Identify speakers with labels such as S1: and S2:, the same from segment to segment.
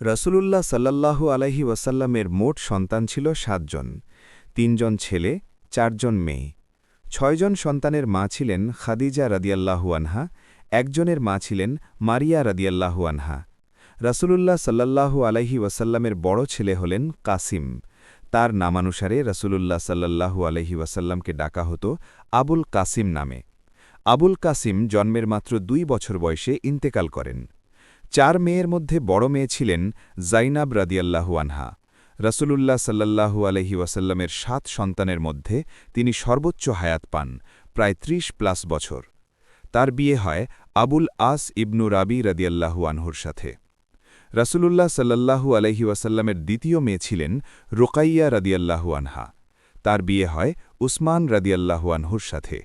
S1: রসুলুল্লাহ সাল্লাল্লাহু আলহি ওয়াসাল্লামের মোট সন্তান ছিল সাতজন। তিনজন ছেলে, চারজন মেয়ে। ছয়জন সন্তানের মা ছিলেন খাদিজা রাদিয়াল্লাহু আনহা, একজনের মা ছিলেন মারিয়া রাদিয়াল্লাহু আনহা। রসুলুল্লাহ সাল্লাল্লাহু আলহি ওয়াসাল্লামের বড় ছেলে হলেন কাসিম। তার নামানুসারে রসুলুল্লাহ সাল্লাল্লাহু আলহি ওয়াসাল্লামকে ডাকা হতো আবুল কাসিম নামে। আবুল কাসিম জন্মের মাত্র দুই বছর বয়সে ইন্তেকাল করেন। চার মেয়ের মধ্যে বড় মেয়ে ছিলেন জাইনাব রাদিয়াল্লাহু আনহা। রসুলুল্লাহ সাল্লাল্লাহু আলহি ওয়াসাল্লামের সাত সন্তানের মধ্যে তিনি সর্বোচ্চ হায়াত পান, প্রায় ত্রিশ প্লাস বছর। তার বিয়ে হয় আবুল আস ইবনু রাবি রাদিয়াল্লাহু আনহুর সাথে। রসুলুল্লাহ সাল্লাল্লাহু আলহি ওয়াসাল্লামের দ্বিতীয় মেয়ে ছিলেন রোকাইয়া রাদিয়াল্লাহু আনহা। তার বিয়ে হয় উসমান রাদিয়াল্লাহু আনহুর সাথে।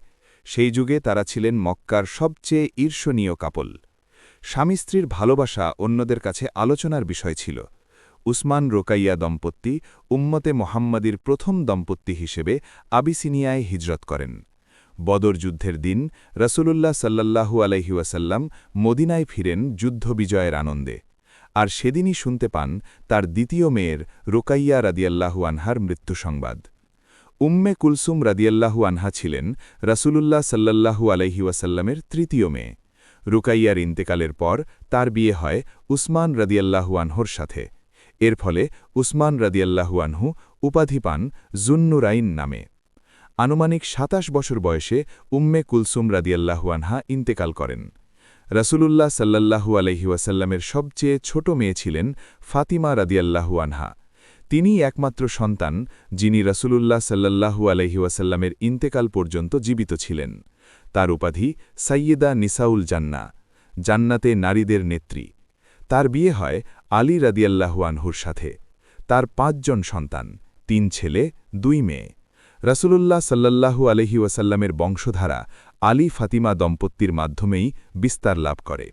S1: সেই যুগে তারা ছিলেন মক্কার সবচেয়ে ঈর্ষণীয় কাপল। স্বামী স্ত্রীর ভালোবাসা অন্যদের কাছে আলোচনার বিষয় ছিল। উসমান রোকাইয়া দম্পতি উম্মতে মোহাম্মদীর প্রথম দম্পতি হিসেবে আবিসিনিয়ায় হিজরত করেন। বদর যুদ্ধের দিন রসুলুল্লাহ সাল্লাল্লাহু আলহিউসাল্লাম মদিনায় ফিরেন যুদ্ধ বিজয়ের আনন্দে। আর সেদিনই শুনতে পান তার দ্বিতীয় মেয়ের রোকাইয়া রাদিয়াল্লাহু আনহার মৃত্যু সংবাদ। উম্মে কুলসুম রাদিয়াল্লাহু আনহা ছিলেন রসুলুল্লাহ সাল্লাল্লাহু আলহিউসাল্লামের তৃতীয় মেয়ে। রুকাইয়ার ইন্তেকালের পর তার বিয়ে হয় উসমান রদিয়াল্লাহুয়ানহুর সাথে। এর ফলে উসমান রদিয়াল্লাহু আনহু উপাধি পান জুন্নুরাইন নামে। আনুমানিক সাতাশ বছর বয়সে উম্মে কুলসুম রাদিয়াল্লাহুয়ানহা ইন্তেকাল করেন। রসুলুল্লাহ সাল্লাল্লাহু আলহিউসাল্লামের সবচেয়ে ছোট মেয়ে ছিলেন ফাতিমা রাদিয়াল্লাহু আনহা। তিনি একমাত্র সন্তান যিনি রসুলুল্লাহ সাল্লাল্লাহু আলহিউসাল্লামের ইন্তেকাল পর্যন্ত জীবিত ছিলেন। তার উপাধি সাইয়েদা নিসাউল জান্না জান্নাতে নারীদের নেত্রী। তার বিয়ে হয় আলী রাদিয়াল্লাহু আনহুর সাথে। তার পাঁচজন সন্তান, তিন ছেলে, দুই মেয়ে। রসুলুল্লাহ সাল্লাল্লাহু আলহি ওয়াসাল্লামের বংশধারা আলী ফাতিমা দম্পতির মাধ্যমেই বিস্তার লাভ করে।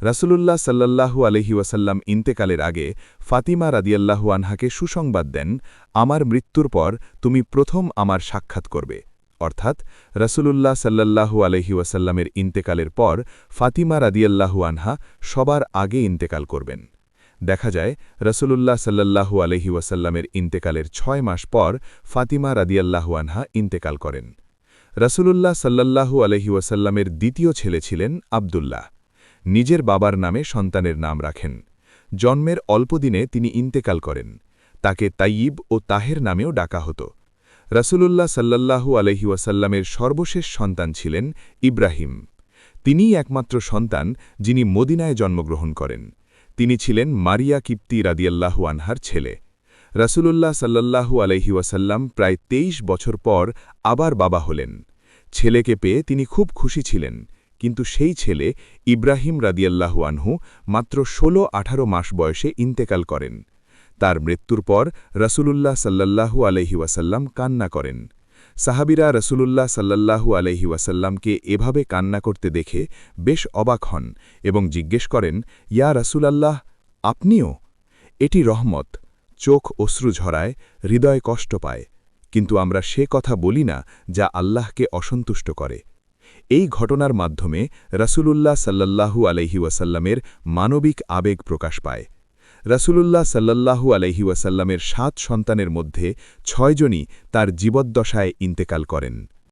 S1: রসুলুল্লাহ সাল্লাল্লাহু আলহি ওয়াসাল্লাম ইন্তেকালের আগে ফাতিমা রাদিয়াল্লাহু আনহাকে সুসংবাদ দেন, আমার মৃত্যুর পর তুমি প্রথম আমার সাক্ষাৎ করবে। অর্থাৎ রসুলুল্লাহ সাল্লাল্লাহু আলহি ওয়াসাল্লামের ইন্তেকালের পর ফাতিমা রাদিয়াল্লাহু আনহা সবার আগে ইন্তেকাল করবেন। দেখা যায়, রসুলুল্লাহ সাল্লাল্লাহু আলহি ওয়াসাল্লামের ইন্তেকালের ছয় মাস পর ফাতিমা রাদিয়াল্লাহু আনহা ইন্তেকাল করেন। রসুলুল্লাহ সাল্লাল্লাহু আলহি ওয়াসাল্লামের দ্বিতীয় ছেলে ছিলেন আবদুল্লাহ। নিজের বাবার নামে সন্তানের নাম রাখেন। জন্মের অল্পদিনে তিনি ইন্তেকাল করেন। তাকে তাইয়িব ও তাহের নামেও ডাকা হতো। রাসূলুল্লাহ সাল্লাল্লাহু আলহি ওয়াসাল্লামের সর্বশেষ সন্তান ছিলেন ইব্রাহিম। তিনিই একমাত্র সন্তান যিনি মদিনায় জন্মগ্রহণ করেন। তিনি ছিলেন মারিয়া কিপ্তি রাদিয়াল্লাহু আনহার ছেলে। রাসূলুল্লাহ সাল্লাল্লাহু আলহি ওয়াসাল্লাম প্রায় তেইশ বছর পর আবার বাবা হলেন। ছেলেকে পেয়ে তিনি খুব খুশি ছিলেন, কিন্তু সেই ছেলে ইব্রাহিম রাদিয়াল্লাহু আনহু মাত্র ষোলো আঠারো মাস বয়সে ইন্তেকাল করেন। তার মৃত্যুর পর রসুলুল্লাহ সাল্লাল্লাহু আলহি ওয়াসাল্লাম কান্না করেন। সাহাবিরা রসুলুল্লাহ সাল্লাল্লাহু আলহি ওয়াসাল্লামকে এভাবে কান্না করতে দেখে বেশ অবাক হন এবং জিজ্ঞেস করেন, ইয়া রসুলাল্লাহ, আপনিও? এটি রহমত, চোখ অশ্রু ঝরায়, হৃদয় কষ্ট পায়। কিন্তু আমরা সে কথা বলি না যা আল্লাহকে অসন্তুষ্ট করে। এই ঘটনার মাধ্যমে রসুলুল্লাহ সাল্লাল্লাহু আলহি ওয়াসাল্লামের মানবিক আবেগ প্রকাশ পায়। রাসূলুল্লাহ সাল্লাহু আলহি ওয়াসাল্লামের সাত সন্তানের মধ্যে ছয়জনই তার জীবদ্দশায় ইন্তেকাল করেন।